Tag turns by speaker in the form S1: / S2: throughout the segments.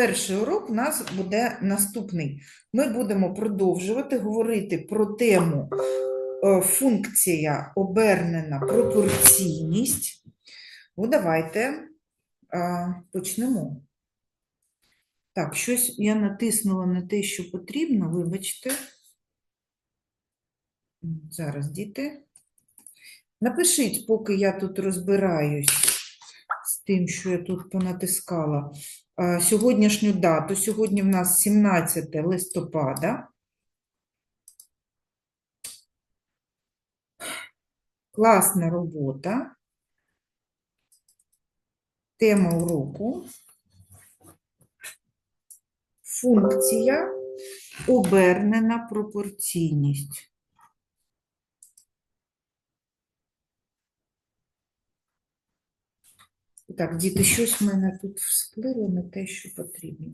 S1: перший урок у нас буде наступний. Ми будемо продовжувати говорити про тему е, функція обернена пропорційність. Ну, давайте е, почнемо. Так, щось я натиснула на те, що потрібно, вибачте. Зараз, діти. Напишіть, поки я тут розбираюсь з тим, що я тут понатискала. Сьогоднішню дату. Сьогодні в нас 17 листопада. Класна робота. Тема уроку. Функція обернена пропорційність. Так, діти, щось в мене тут всплило не те, що потрібно.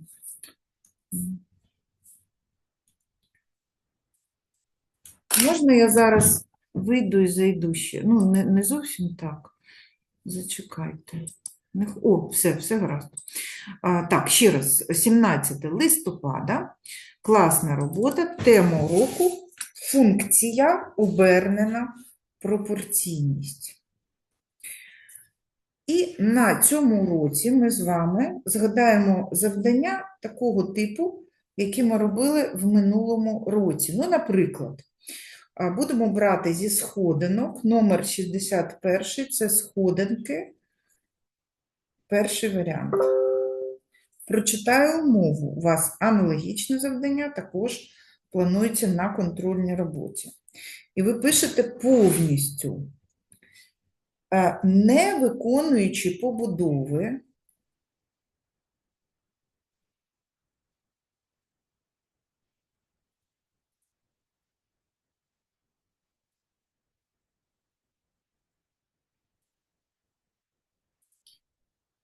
S1: Можна я зараз вийду і зайду ще? Ну, не, не зовсім так. Зачекайте. О, все, все гаразд. А, так, ще раз, 17 листопада. Класна робота. Тема уроку функція обернена пропорційність. І на цьому уроці ми з вами згадаємо завдання такого типу, які ми робили в минулому році. Ну, наприклад, будемо брати зі сходинок номер 61 це сходинки. Перший варіант. Прочитаю умову. У вас аналогічне завдання також планується на контрольній роботі. І ви пишете повністю, не виконуючи побудови,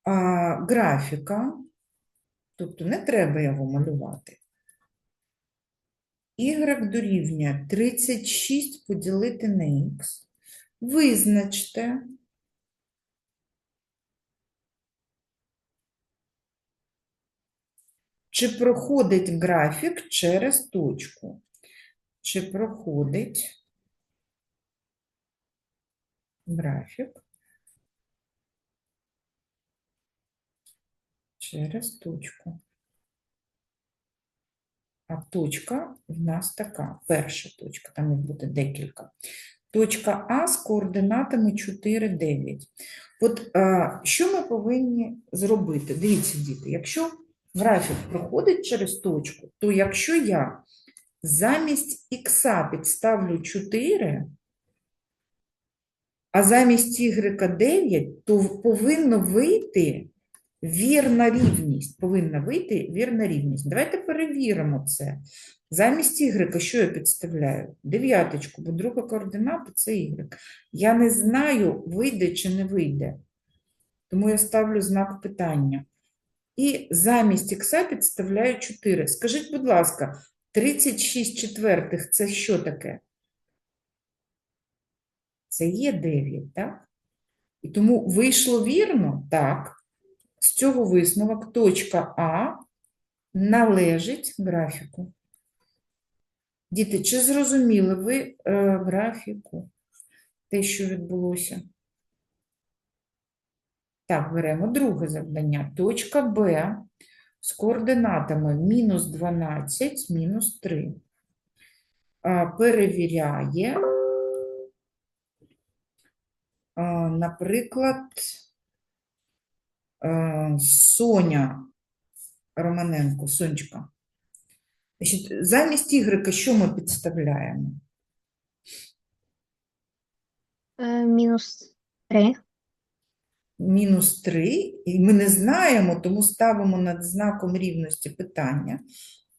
S1: а, графіка, тобто не треба його малювати. Y дорівнює 36 поділити на х. Визначте, чи проходить графік через точку. Чи проходить графік через точку. А точка в нас така, перша точка, там їх буде декілька. Точка А з координатами 4, 9. От е, що ми повинні зробити? Дивіться, діти, якщо графік проходить через точку, то якщо я замість х підставлю 4, а замість y 9, то повинно вийти вірна рівність. Повинна вийти вірна рівність. Давайте перевіримо це. Замість y, що я підставляю? Дев'яточку, бо друга координата це y. Я не знаю, вийде чи не вийде. Тому я ставлю знак питання. І замість х підставляю 4. Скажіть, будь ласка, 36 четвертих це що таке? Це є 9, так? І тому вийшло вірно? Так. З цього висновок точка А належить графіку. Діти, чи зрозуміли ви е, графіку? Те, що відбулося? Так, беремо друге завдання. Точка Б з координатами мінус 12, мінус 3. Перевіряє, наприклад, Соня Романенко, Сонечка. Замість ігрека що ми підставляємо?
S2: Е, Мінус 3.
S1: Мінус 3, і ми не знаємо, тому ставимо над знаком рівності питання.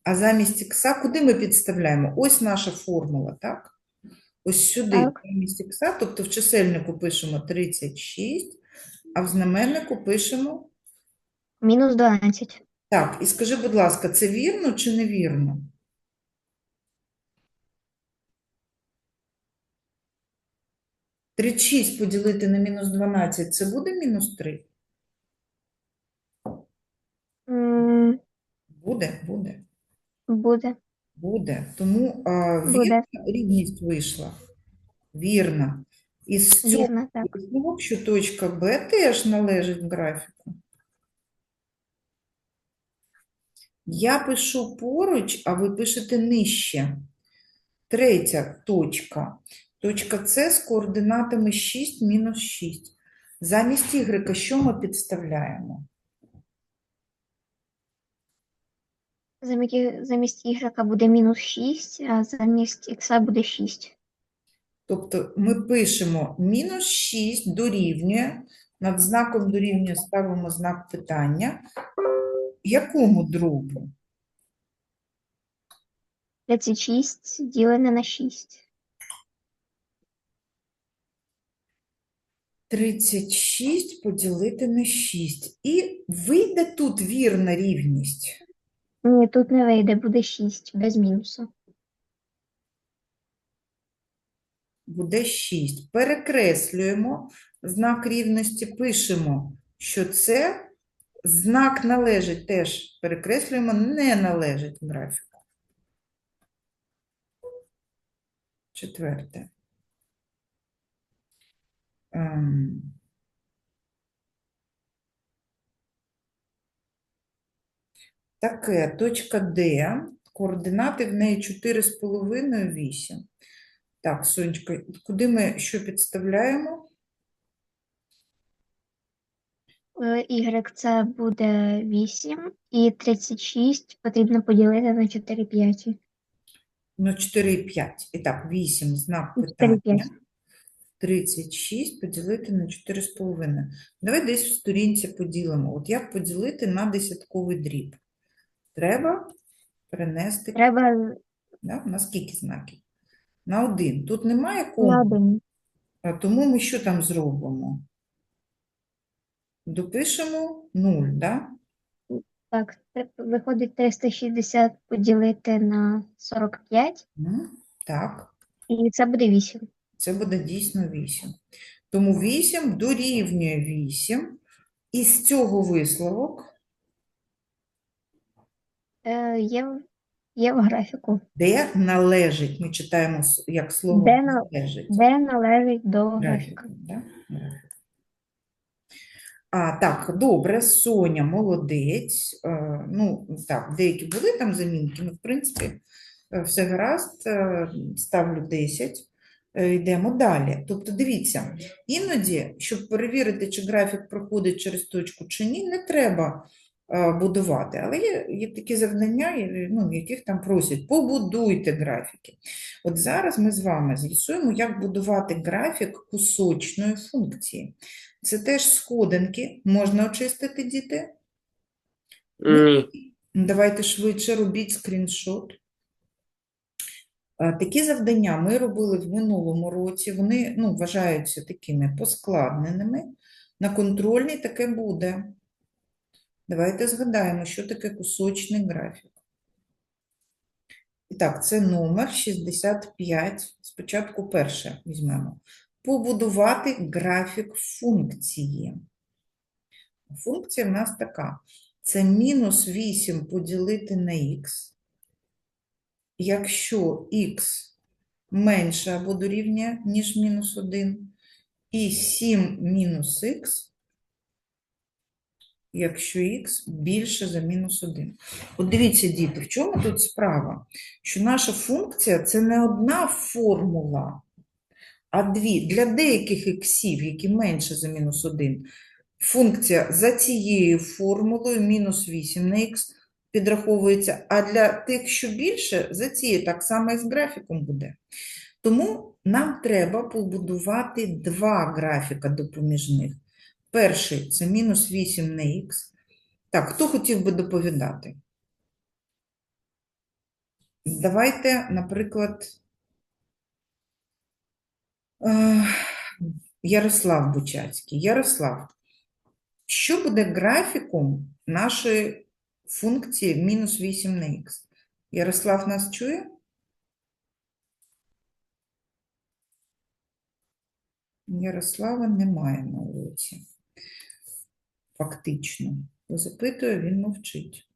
S1: А замість ікса куди ми підставляємо? Ось наша формула, так? Ось сюди,
S2: Так.
S1: замість ікса, тобто в чисельнику пишемо 36, а в знаменнику пишемо
S2: Мінус 12.
S1: Так, і скажи, будь ласка, це вірно чи невірно? Тридцять шість поділити на мінус 12 – це буде мінус 3?
S2: М,
S1: Буде, буде,
S2: Буде.
S1: буде. Тому а,
S2: Буде.
S1: вірна рівність вийшла. Цього
S2: Вірно, так.
S1: висновок, що точка Б теж належить графіку. Я пишу поруч, а ви пишете нижче. Третя точка. Точка С з координатами 6, мінус 6. Замість Y що ми підставляємо?
S2: Замість, замість y буде мінус 6, а замість х буде 6.
S1: Тобто ми пишемо мінус 6 дорівнює, над знаком дорівнює ставимо знак питання. Якому дробу?
S2: 36 ділене на 6.
S1: 36 поділити на 6. І вийде тут вірна рівність.
S2: Ні, тут не вийде, буде 6 без мінусу.
S1: Буде 6. Перекреслюємо знак рівності, пишемо, що це знак належить теж. Перекреслюємо, не належить графіку. Четверте. Ем, Таке, точка Д, координати в неї 4,5, 8. Так, Сонечка, куди ми що підставляємо?
S2: Е, Y це буде 8, і 36 потрібно поділити на 4 п'яті.
S1: Ну, 4,5. І так, 8, знак
S2: 4,5.
S1: питання. 36 поділити на 4,5. Давай десь в сторінці поділимо. От як поділити на десятковий дріб? Треба перенести,
S2: Треба
S1: да? на скільки знаків? На один. Тут немає кому, а тому ми що там зробимо? Допишемо 0, да?
S2: Так, це виходить 360 поділити на 45,
S1: Так.
S2: і це буде 8.
S1: Це буде дійсно 8. Тому 8 дорівнює 8. І з цього висновок,
S2: Е, є, є в графіку.
S1: де належить, ми читаємо як слово
S2: Де
S1: належить.
S2: Де належить до
S1: Графіку,
S2: графіка.
S1: да? А, так, добре, Соня, молодець. Е, ну, так, деякі були там замінки, ну, в принципі, е, все гаразд, е, ставлю 10. Е, Йдемо далі. Тобто, дивіться, іноді, щоб перевірити, чи графік проходить через точку чи ні, не треба е, будувати. Але є, є такі завдання, ну, яких там просять, побудуйте графіки. От зараз ми з вами з'ясуємо, як будувати графік кусочної функції. Це теж сходинки. Можна очистити, діти?
S3: Ні.
S1: Давайте швидше робіть скріншот. Е, Такі завдання ми робили в минулому році. Вони ну, вважаються такими поскладненими. На контрольній таке буде. Давайте згадаємо, що таке кусочний графік. І так, це номер 65. Спочатку перше візьмемо. Побудувати графік функції. Функція в нас така. Це мінус 8 поділити на х. Якщо х менше або дорівнює, ніж мінус 1, і 7 мінус х, якщо х більше за мінус 1. От дивіться, діти, в чому тут справа? Що наша функція – це не одна формула, а дві. Для деяких іксів, які менше за мінус 1, функція за цією формулою мінус 8 на х підраховується, а для тих, що більше, за цією так само і з графіком буде. Тому нам треба побудувати два графіка допоміжних. Перший – це мінус 8 на х. Так, хто хотів би доповідати? Давайте, наприклад, е, Ярослав Бучацький. Ярослав, що буде графіком нашої функції мінус 8 на х? Ярослав нас чує? Ярослава немає на уроці. Фактично. Запитую, він мовчить.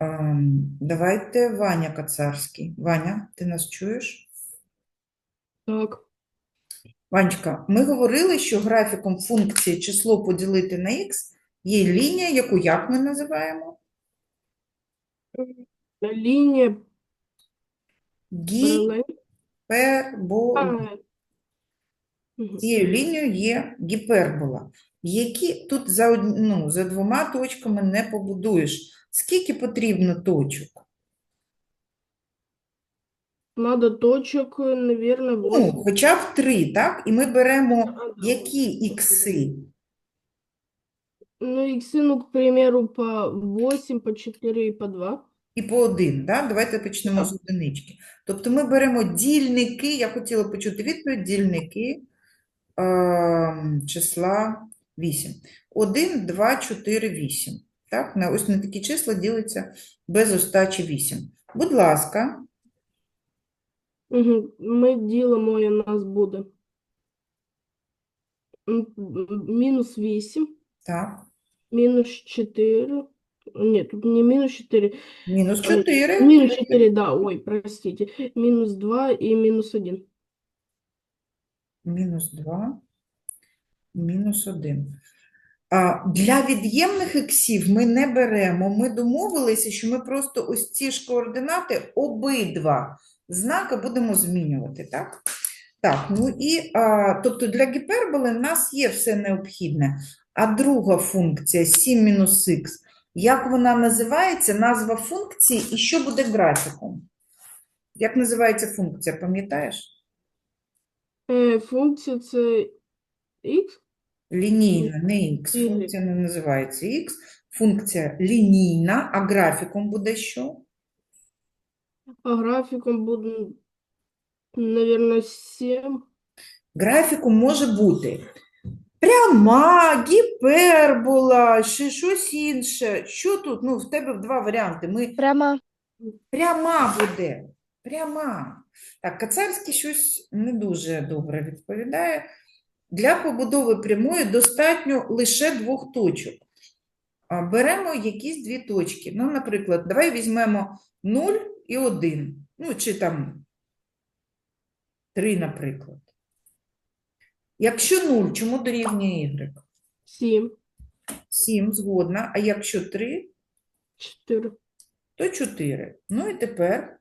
S1: Ем, давайте Ваня Кацарський. Ваня, ти нас чуєш?
S3: Так.
S1: Ванечка, ми говорили, що графіком функції число поділити на х є лінія, яку як ми називаємо?
S3: Лінія
S1: Гіпербола. Цією лінією є гіпербола, які тут за, од- ну, за двома точками не побудуєш. Скільки потрібно точок?
S3: Надо точок, наверное,
S1: Ну, хоча б три, так? І ми беремо які ікси?
S3: Ну, иксы, ну, к примеру, по 8, по 4 и по 2.
S1: І по один, да? Давайте почнемо з одинички. Тобто ми беремо дільники, я хотіла почути відповідь, дільники е, числа 8. 1, 2, 4, 8. Так? На, ось на такі числа ділиться без остачі 8. Будь ласка,
S3: Угу. Ми ділимо, і у нас буде мінус 8,
S1: так,
S3: мінус 4. Ні, тут не мінус 4.
S1: мінус 4,
S3: Мінус 4, да, ой, простите. Мінус 2 і мінус 1.
S1: мінус 2, мінус 1. А, для від'ємних іксів ми не беремо. Ми домовилися, що ми просто ось ці ж координати обидва знаки будемо змінювати, так? Так, ну і, а, тобто для гіперболи в нас є все необхідне. А друга функція 7 мінус х, як вона називається, назва функції і що буде графіком? Як називається функція, пам'ятаєш?
S3: Е, функція це х.
S1: Лінійна, не х, функція не називається х, функція лінійна, а графіком буде що?
S3: А графіком буде, наверное, 7.
S1: Графіком може бути пряма, гіпербола, чи щось інше. Що тут? Ну, в тебе два варіанти. Ми
S2: Прямо
S1: Пряма буде. Пряма. Так, Кацарський щось не дуже добре відповідає. Для побудови прямої достатньо лише двох точок. Беремо якісь дві точки. Ну, наприклад, давай візьмемо 0 і 1. Ну, чи там 3, наприклад. Якщо 0, чому дорівнює y?
S3: 7,
S1: 7, згодна. А якщо 3,
S3: 4.
S1: то 4. Ну і тепер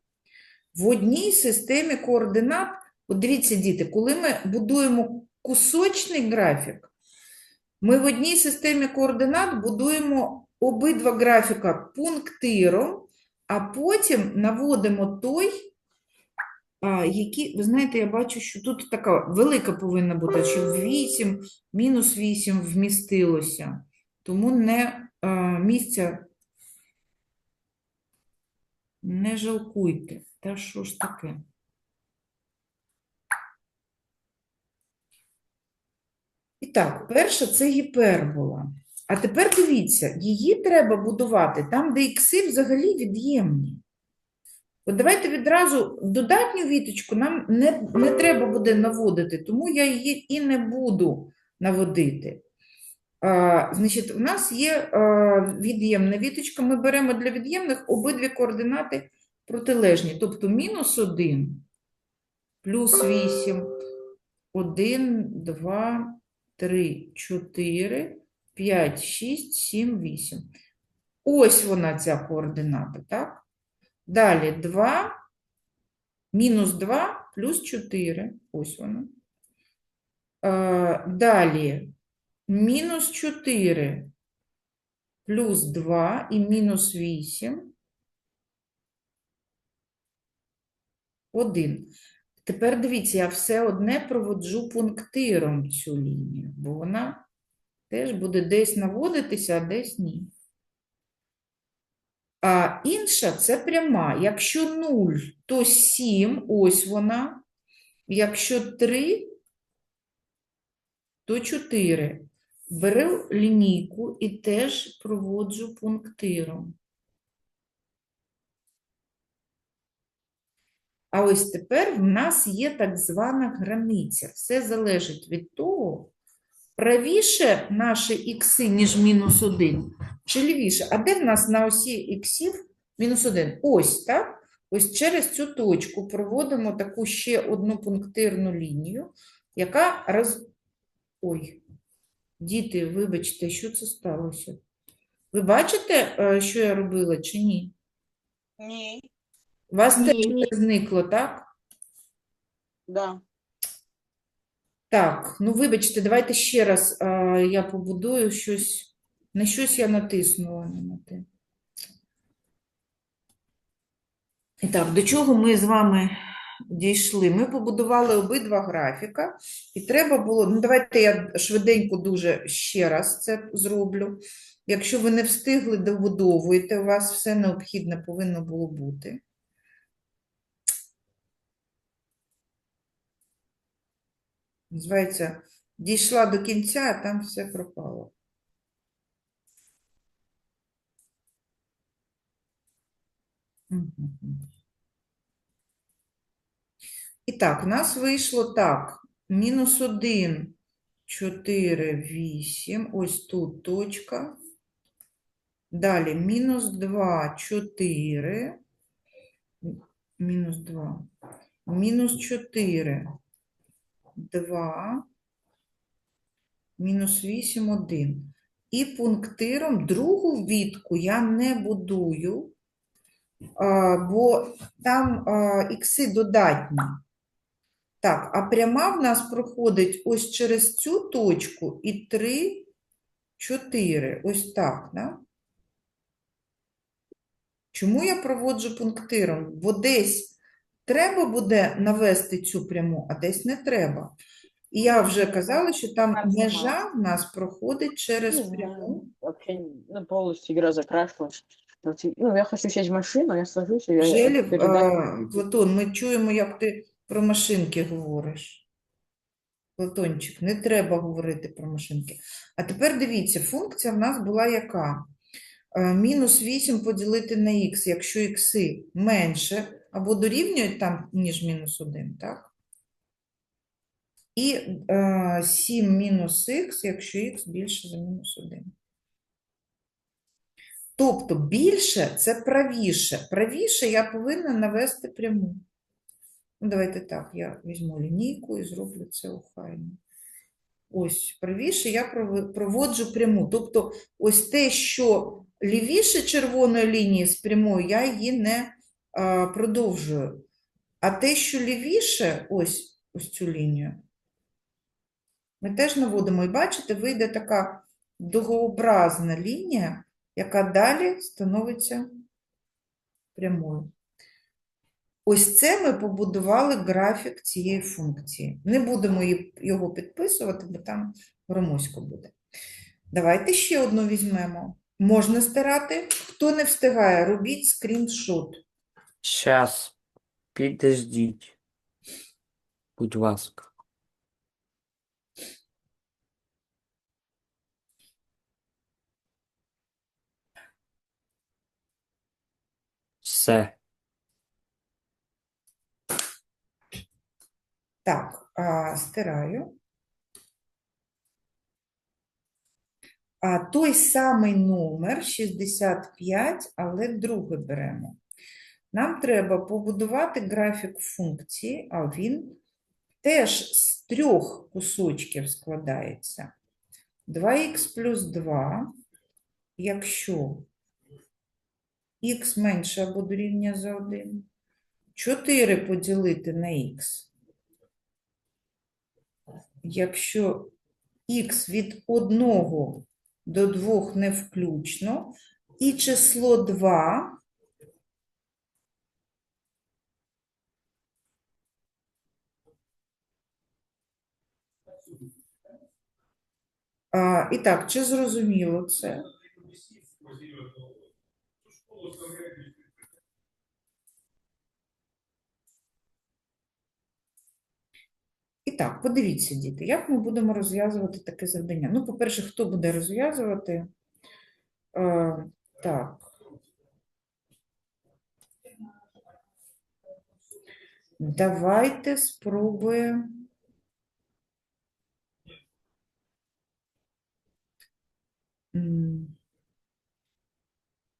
S1: в одній системі координат, от дивіться, діти, коли ми будуємо кусочний графік, ми в одній системі координат будуємо обидва графіка пунктиром, а потім наводимо той, який, ви знаєте, я бачу, що тут така велика повинна бути, щоб 8, мінус 8 вмістилося. Тому не місця не жалкуйте. Та що ж таке? І так, перша це гіпербола. А тепер дивіться, її треба будувати там, де ікси взагалі від'ємні. От давайте відразу додатню віточку нам не, не треба буде наводити, тому я її і не буду наводити. А, значить, у нас є а, від'ємна віточка. Ми беремо для від'ємних обидві координати протилежні, тобто мінус 1 плюс 8, 1, 2, 3, 4, 5, 6, 7, 8. Ось вона ця координата, так? Далі 2, мінус 2 плюс 4. Ось вона. Е, Далі мінус 4 плюс 2 і мінус 8. 1. Тепер дивіться, я все одне проводжу пунктиром цю лінію, бо вона теж буде десь наводитися, а десь ні. А інша це пряма. Якщо 0, то 7, ось вона. Якщо 3, то 4. Беру лінійку і теж проводжу пунктиром. А ось тепер в нас є так звана границя. Все залежить від того, правіше наші ікси, ніж мінус 1, чи лівіше. А де в нас на осі іксів Мінус 1. Ось, так? Ось через цю точку проводимо таку ще одну пунктирну лінію, яка роз... Ой, діти, вибачте, що це сталося? Ви бачите, е, що я робила чи ні?
S4: Ні,
S1: У вас теж зникло, так?
S4: да.
S1: Так, ну вибачте, давайте ще раз а, я побудую щось. На щось я натиснула, не на те. І так, до чого ми з вами дійшли? Ми побудували обидва графіка, і треба було. Ну, давайте я швиденько дуже ще раз це зроблю. Якщо ви не встигли, добудовуєте, у вас все необхідне повинно було бути. Називається, дійшла до кінця, а там все пропало. І так, у нас вийшло так. Мінус 1, 4, 8. Ось тут точка. Далі мінус 2, 4. Мінус 2. Мінус 4. 2, мінус 8, 1. І пунктиром другу вітку я не будую, бо там ікси додатні. Так, а пряма в нас проходить ось через цю точку і 3, 4. Ось так, да? Чому я проводжу пунктиром? Бо десь треба буде навести цю пряму, а десь не треба. І я вже казала, що там межа в нас проходить через пряму.
S4: Вообще, ну, полностью игра закрашивалась. Ну, я хочу сесть в машину, я сажусь, и я
S1: Желів, а, Платон, ми чуємо, як ти про машинки говориш. Платончик, не треба говорити про машинки. А тепер дивіться, функція в нас була яка? Е, Мінус 8 поділити на х, якщо ікси менше або дорівнюють там, ніж мінус 1, так? І е, 7 мінус х, якщо х більше за мінус 1. Тобто більше це правіше. Правіше я повинна навести пряму. Ну, давайте так, я візьму лінійку і зроблю це охайно. Ось, правіше я проводжу пряму. Тобто, ось те, що лівіше червоної лінії з прямою, я її не продовжую. А те, що лівіше, ось, ось цю лінію, ми теж наводимо. І бачите, вийде така дугообразна лінія, яка далі становиться прямою. Ось це ми побудували графік цієї функції. Не будемо його підписувати, бо там громоздько буде. Давайте ще одну візьмемо. Можна стирати. Хто не встигає, робіть скріншот.
S5: Щас, підождіть. Будь ласка. Все.
S1: Так, а, стираю. А той самий номер 65, але друге беремо. Нам треба побудувати графік функції, а він теж з трьох кусочків складається. 2х плюс 2, якщо х менше або дорівнює за 1, 4 поділити на х. Якщо х від 1 до 2 не включно, і число 2 А, і так, чи зрозуміло це? І так, подивіться, діти, як ми будемо розв'язувати таке завдання. Ну, по-перше, хто буде розв'язувати? Е, так. Давайте спробуємо.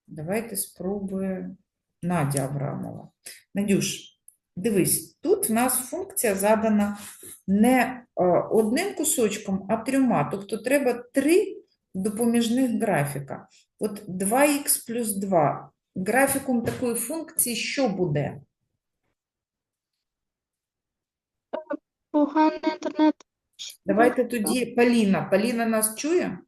S1: Давайте спробуємо. Надя Абрамова. Надюш, дивись, тут в нас функція задана не е, одним кусочком, а трьома. Тобто треба три допоміжних графіка. От 2х плюс 2. Графіком такої функції що буде?
S2: Поганий інтернет.
S1: Давайте тоді Поліна. Поліна нас чує?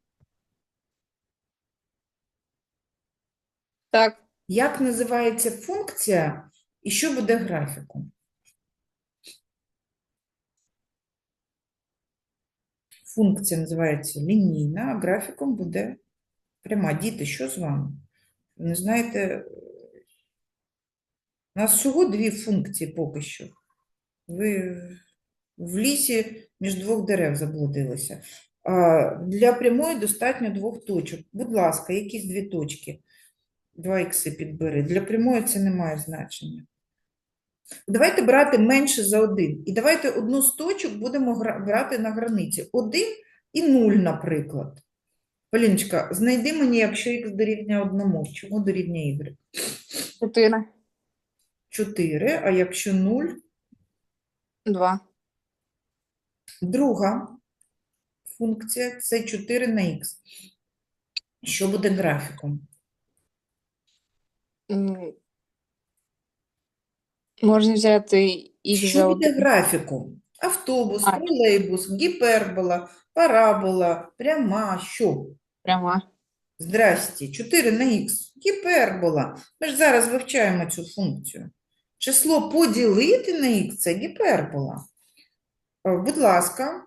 S6: Так,
S1: Як називається функція і що буде графіком? Функція називається лінійна, а графіком буде пряма. Діти, що з вами? Ви не знаєте, у нас всього дві функції поки що. Ви в лісі між двох дерев заблудилися. Для прямої достатньо двох точок. Будь ласка, якісь дві точки. 2 ікси підбери. Для прямої це не має значення. Давайте брати менше за 1. І давайте одну з точок будемо брати на границі. 1 і 0, наприклад. Поліночка, знайди мені, якщо х дорівнює 1, чому дорівнює y?
S6: 4,
S1: 4, а якщо 0,
S6: 2,
S1: друга функція це 4 на х. Що буде графіком?
S6: Можна взяти за
S1: Що буде
S6: 1.
S1: графіком? Автобус,
S6: А.
S1: тролейбус, гіпербола, парабола, пряма, що?
S6: Пряма.
S1: Здрасте, 4 на х, гіпербола. Ми ж зараз вивчаємо цю функцію. Число поділити на х – це гіпербола. Е, Будь ласка,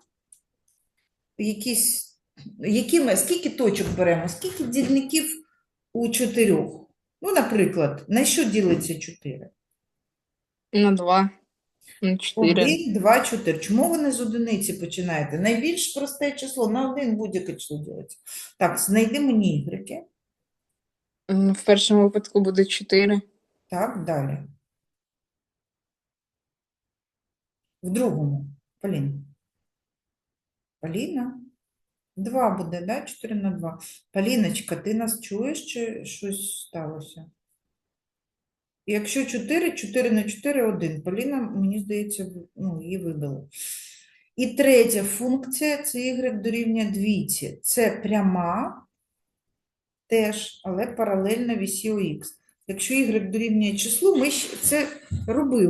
S1: якісь, які ми, скільки точок беремо? Скільки дільників у чотирьох? Ну, наприклад, на що ділиться 4?
S6: На 2. На 4.
S1: 1, 2, 4. Чому ви не з одиниці починаєте? Найбільш просте число, на 1 будь-яке число ділиться. Так, знайди мені ігреки.
S6: В першому випадку буде 4.
S1: Так, далі. В другому. Полін. Поліна. 2 буде, да? 4 на 2. Поліночка, ти нас чуєш чи щось сталося? Якщо 4, 4 на 4 – 1. Поліна, мені здається, ну, її вибило. І третя функція – це y дорівнює двійці. Це пряма теж, але паралельно вісі х. Якщо y дорівнює числу, ми це робили